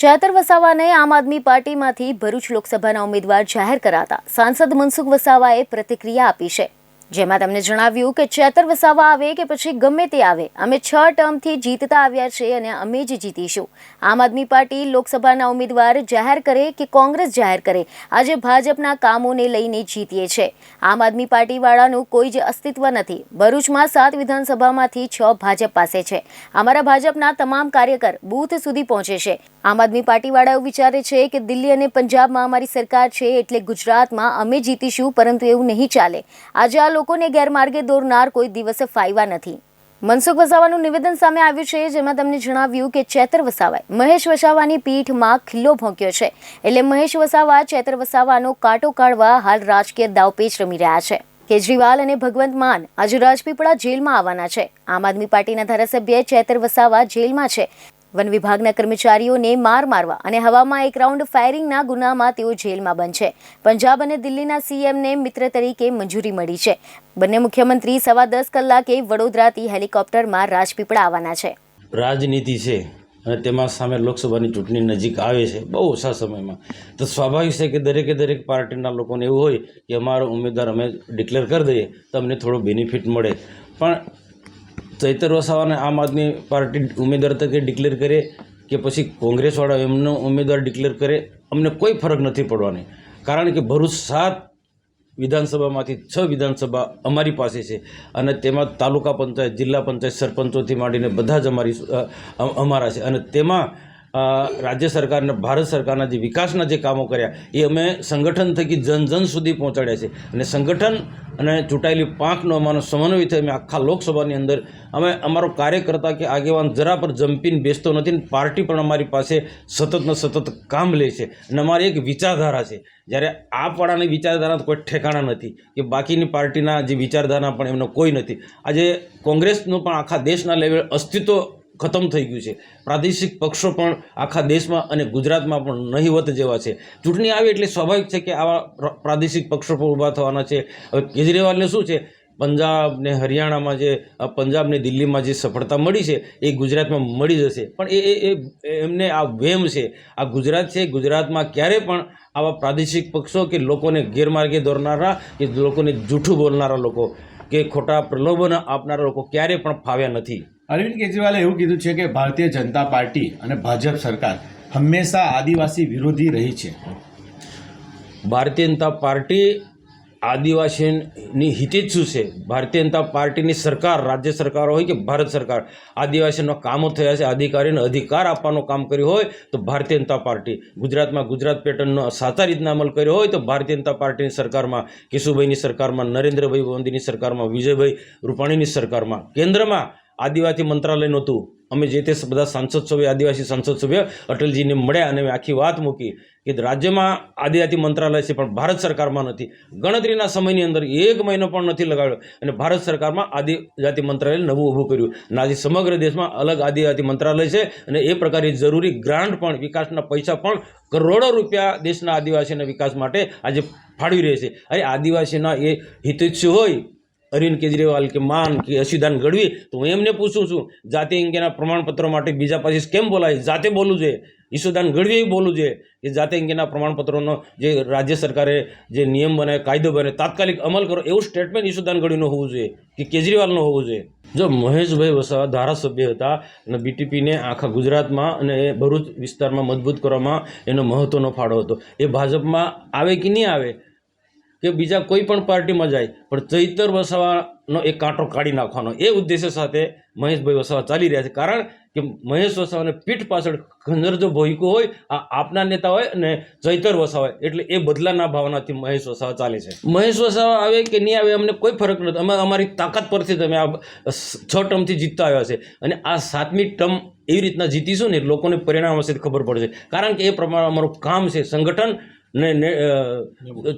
ચેતર વસાવાને આમ આદમી પાર્ટીમાંથી ભરૂચ લોકસભાના ઉમેદવાર જાહેર કરાતા સાંસદ મનસુખ વસાવાએ પ્રતિક્રિયા આપી છે. જેમાં તેમણે જણાવ્યું કે ચેતર વસાવા આવે કે પછી ગમે તે આવે, અમે છ ટર્મથી જીતતા આવ્યા છે અને અમે જ જીતીશું. આમ આદમી પાર્ટી લોકસભાના ઉમેદવાર જાહેર કરે કે કોંગ્રેસ જાહેર કરે, આજે ભાજપના કામોને લઈને જીતીએ છે. આમ આદમી પાર્ટીવાળાનું કોઈ જ અસ્તિત્વ નથી. ભરૂચમાં સાત વિધાનસભામાંથી છ ભાજપ પાસે છે. અમારા ભાજપના તમામ કાર્યકર બૂથ સુધી પહોંચે છે. આમ આદમી પાર્ટીવાળાઓ વિચારે છે કે દિલ્હી અને પંજાબમાં અમારી સરકાર છે એટલે ગુજરાતમાં અમે જીતીશું, પરંતુ એવું નહીં ચાલે. આજે આ લોકોને ગેરમાર્ગે દોરનાર કોઈ દિવસે ફાયવા નથી. મનસુખ વસાવાનું નિવેદન સામે આવ્યું છે, જેમાં તમને જણાવ્યું કે ચેતર વસાવાએ મહેશ વસાવાની પીઠમાં ખિલ્લો ભોંક્યો છે. એટલે મહેશ વસાવા ચેતર વસાવાનો કાંટો કાઢવા હાલ રાજકીય દાવપેચ રમી રહ્યા છે. કેજરીવાલ અને ભગવંત માન આજે રાજપીપળા જેલમાં આવવાના છે. આમ આદમી પાર્ટીના ધારાસભ્ય ચેતર વસાવા જેલમાં છે. વન વિભાગના કર્મચારીઓને માર મારવા અને હવામાં એક રાઉન્ડ ફાયરિંગના ગુનામાં તેઓ જેલમાં બંધ છે. પંજાબ અને દિલ્હીના સીએમને મિત્ર તરીકે મંજૂરી મળી છે. બંને મુખ્યમંત્રી સવા દસ કલાકે વડોદરાથી હેલિકોપ્ટરમાં રાજપીપળા આવવાના છે. રાજનીતિ છે અને તેમાં સામે લોકસભાની ચૂંટણી નજીક આવે છે, બહુ ઓછા સમયમાં. તો સ્વાભાવિક છે કે દરેકે દરેક પાર્ટીના લોકોને એવું હોય કે અમારો ઉમેદવાર અમે ડિક્લેર કરી દઈએ, તો અમને થોડો બેનિફિટ મળે. પણ ચૈતર વસાવાને આમ આદમી પાર્ટી ઉમેદવાર તરીકે ડિક્લેર કરે કે પછી કોંગ્રેસવાળા એમનો ઉમેદવાર ડિક્લેર કરે, અમને કોઈ ફરક નથી પડવાની. કારણ કે ભરૂચ સાત વિધાનસભામાંથી છ વિધાનસભા અમારી પાસે છે અને તેમાં તાલુકા પંચાયત, જિલ્લા પંચાયત સરપંચોથી માંડીને બધા જ અમારી અમારા છે. અને તેમાં રાજ્ય સરકારને, ભારત સરકારના જે વિકાસના જે કામો કર્યા, એ અમે સંગઠન થકી જન જન સુધી પહોંચાડ્યા છે. અને સંગઠન અને ચૂંટાયેલી પાંખનો અમારો સમન્વય થઈ અમે આખા લોકસભાની અંદર, અમે અમારો કાર્યકર્તા કે આગેવાન જરા પર જંપીને બેસતો નથી ને પાર્ટી પણ અમારી પાસે સતતને સતત કામ લે છે. અને અમારી એક વિચારધારા છે. જ્યારે આ પાડાની વિચારધારા કોઈ ઠેકાણા નથી. કે બાકીની પાર્ટીના જે વિચારધારા પણ એમનો કોઈ નથી. આજે કોંગ્રેસનું પણ આખા દેશના લેવલે અસ્તિત્વ ખતમ થઈ ગયું છે. પ્રાદેશિક પક્ષો પણ આખા દેશમાં અને ગુજરાતમાં પણ નહીવત જેવા છે. ચૂંટણી આવી એટલે સ્વાભાવિક છે કે આવા પ્રાદેશિક પક્ષો પણ ઊભા થવાના છે. હવે કેજરીવાલને શું છે? પંજાબ ને હરિયાણામાં જે પંજાબ ને દિલ્હીમાં જે સફળતા મળી છે, એ ગુજરાતમાં મળી જશે. પણ એ એ, એમને આ વેમ છે. આ ગુજરાત છે, ગુજરાતમાં ક્યારે પણ આવા પ્રાદેશિક પક્ષો કે લોકોને ગેરમાર્ગે દોરનારા કે લોકોને જૂઠું બોલનારા લોકો કે ખોટા પ્રલોભન આપનારા લોકો ક્યારે પણ ફાવ્યા નથી. અરવિંદ કેજરીવાલે એવું કીધું છે કે ભારતીય જનતા પાર્ટી અને ભાજપ સરકાર હંમેશા આદિવાસી વિરોધી રહી છે. ભારતીય જનતા પાર્ટી આદિવાસીની હિતે જ શું છે? ભારતીય જનતા પાર્ટીની સરકાર, રાજ્ય સરકારો હોય કે ભારત સરકાર, આદિવાસીનો કામો થયા છે, અધિકારીને અધિકાર આપવાનું કામ કર્યું હોય તો ભારતીય જનતા પાર્ટી. ગુજરાતમાં ગુજરાત પેટર્નનો સાચા રીતના અમલ કર્યો હોય તો ભારતીય જનતા પાર્ટીની સરકારમાં, કેશુભાઈની સરકારમાં, નરેન્દ્રભાઈ મોદીની સરકારમાં, વિજયભાઈ રૂપાણીની સરકારમાં, કેન્દ્રમાં આદિવાસી મંત્રાલય નહોતું. અમે જે તે બધા સાંસદ સભ્ય, આદિવાસી સાંસદ સભ્ય અટલજીને મળ્યા અને આખી વાત મૂકી કે રાજ્યમાં આદિજાતિ મંત્રાલય છે, પણ ભારત સરકારમાં નથી. ગણતરીના સમયની અંદર એક મહિનો પણ નથી લગાડ્યો અને ભારત સરકારમાં આદિજાતિ મંત્રાલય નવું ઊભું કર્યું. અને આજે સમગ્ર દેશમાં અલગ આદિજાતિ મંત્રાલય છે અને એ પ્રકારે જરૂરી ગ્રાન્ટ પણ, વિકાસના પૈસા પણ કરોડો રૂપિયા દેશના આદિવાસીના વિકાસ માટે આજે ફાળવી રહે છે. અરે આદિવાસીના એ હિતેચ્છુ હોય અરવિંદ કેજરીવાલ કે માન કે અશિદાન ગઢવી, તો હું એમને પૂછું છું, જાતિ અંગેના પ્રમાણપત્રો માટે બીજા પાસે કેમ બોલાય? જાતે બોલવું જોઈએ ઈશુદાન ગઢવીએ બોલવું જોઈએ કે જાતિ અંગેના પ્રમાણપત્રોનો જે રાજ્ય સરકારે જે નિયમ બને કાયદો બને તાત્કાલિક અમલ કરો, એવું સ્ટેટમેન્ટ ઈશુદાન ગઢવીનું હોવું જોઈએ કે કેજરીવાલનું હોવું જોઈએ. જો મહેશભાઈ વસાવા ધારાસભ્ય હતા અને બીટીપીને આખા ગુજરાતમાં અને એ ભરૂચ વિસ્તારમાં મજબૂત કરવામાં એનો મહત્ત્વનો ફાળો હતો. એ ભાજપમાં આવે કે નહીં આવે કે બીજા કોઈ પણ પાર્ટીમાં જાય, પણ ચૈતર વસાવાનો એક કાંટો કાઢી નાખવાનો. એ ઉદ્દેશ્ય સાથે મહેશભાઈ વસાવા ચાલી રહ્યા છે. કારણ કે મહેશ વસાવાને પીઠ પાછળ ખંજર જો ભોયકો હોય, આ આપના નેતા હોય અને ચૈતર વસાવા હોય. એટલે એ બદલાના ભાવનાથી મહેશ વસાવા ચાલે છે. મહેશ વસાવા આવે કે નહીં આવે, અમને કોઈ ફરક નથી. અમે અમારી તાકાત પરથી તમે આ છ ટર્મથી જીતતા આવ્યા છે. અને આ સાતમી ટર્મ એવી રીતના જીતીશું ને, લોકોને પરિણામ હશે ખબર પડશે. કારણ કે એ પ્રમાણે અમારું કામ છે સંગઠન ને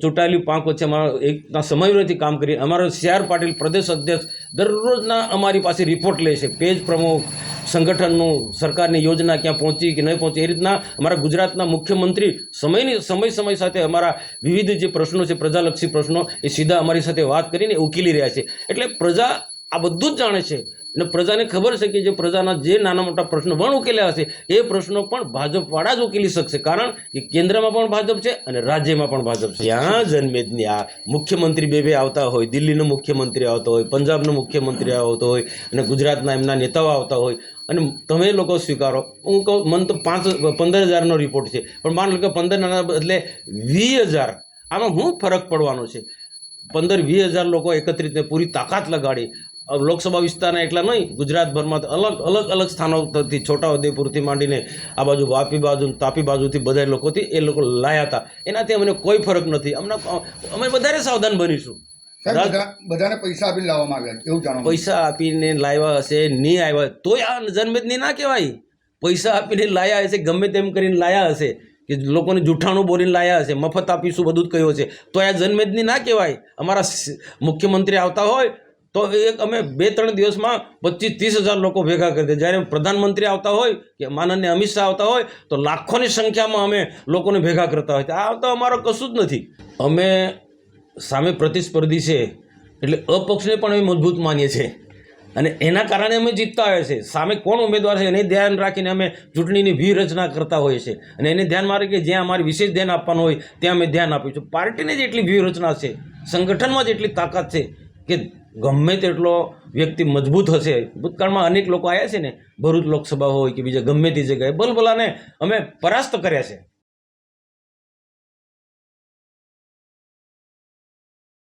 ચૂંટાયેલી પાંખ વચ્ચે અમારા એકના સમયથી કામ કરી અમારો સીઆર પાટીલ પ્રદેશ અધ્યક્ષ દરરોજના અમારી પાસે રિપોર્ટ લે છે. પેજ પ્રમુખ સંગઠનનું સરકારની યોજના ક્યાં પહોંચી કે નહીં પહોંચી એ રીતના અમારા ગુજરાતના મુખ્યમંત્રી સમયની સમય સમય સાથે અમારા વિવિધ જે પ્રશ્નો છે પ્રજાલક્ષી પ્રશ્નો એ સીધા અમારી સાથે વાત કરીને ઉકેલી રહ્યા છે. એટલે પ્રજા આ બધું જ જાણે છે. અને પ્રજાને ખબર છે કે જે પ્રજાના જે નાના મોટા પ્રશ્નો પણ ઉકેલ્યા હશે, એ પ્રશ્નો પણ ભાજપવાળા જ ઉકેલી શકશે. કારણ કે કેન્દ્રમાં પણ ભાજપ છે અને રાજ્યમાં પણ ભાજપ છે. ત્યાં જન્મેજની આ મુખ્યમંત્રી બે બે આવતા હોય, દિલ્હીનો મુખ્યમંત્રી આવતો હોય, પંજાબનો મુખ્યમંત્રી આવતો હોય અને ગુજરાતના એમના નેતાઓ આવતા હોય. અને તમે લોકો સ્વીકારો. હું કહું, મને તો પાંચ, પંદર હજારનો રિપોર્ટ છે. પણ માન લો કે પંદરના બદલે વીસ હજાર. આમાં શું ફરક પડવાનો છે. પંદર, વીસ હજાર લોકો એકત્રિત પૂરી તાકાત લગાડી લોકસભા વિસ્તારના એટલા નહીં ગુજરાતભરમાં અલગ અલગ અલગ સ્થાનોથી છોટાઉદેપુરથી માંડીને આ બાજુ વાપી બાજુ તાપી બાજુથી બધા લોકોથી એ લોકો લાયા હતા. એનાથી અમને કોઈ ફરક નથી. અમને અમે વધારે સાવધાન બનીશું. બધાને પૈસા આપીને લાવવામાં આવ્યા એવું જાણો. પૈસા આપીને લાવ્યા હશે નહીં આવ્યા તોય આ જન્મેદની ના કહેવાય. પૈસા આપીને લાયા હશે ગમે તેમ કરીને લાયા હશે. કે લોકોને જૂઠાણું બોલીને લાયા હશે મફત આપીશું બધું જ કહ્યું છે તો આ જનમેદની ના કહેવાય. અમારા મુખ્યમંત્રી આવતા હોય તો એક અમે બે ત્રણ દિવસમાં પચીસ ત્રીસ હજાર લોકો ભેગા કરી દે. જ્યારે પ્રધાનમંત્રી આવતા હોય કે માનન્ય અમિત શાહ આવતા હોય, તો લાખોની સંખ્યામાં અમે લોકોને ભેગા કરતા હોય. આ તો અમારો કશું જ નથી. અમે સામે પ્રતિસ્પર્ધી છે, એટલે અપક્ષને પણ અમે મજબૂત માનીએ છીએ. અને એના કારણે અમે જીતતા હોઈએ છીએ. સામે કોણ ઉમેદવાર છે એને ધ્યાન રાખીને અમે ચૂંટણીની વ્યૂહરચના કરતા હોઈએ છીએ. અને એને ધ્યાનમાં રાખીએ જ્યાં અમારે વિશેષ ધ્યાન આપવાનું હોય, ત્યાં અમે ધ્યાન આપીશું પાર્ટીની જ એટલી વ્યૂહરચના છે, સંગઠનમાં જ એટલી તાકાત છે કે ગમે તેટલો વ્યક્તિ મજબૂત હશે, ભૂતકાળમાં અનેક લોકો આવ્યા છે ને, ભરૂચ લોકસભા હોય કે બીજા ગમે તે જગ્યાએ ભલભલાને અમે પરાસ્ત કર્યા છે.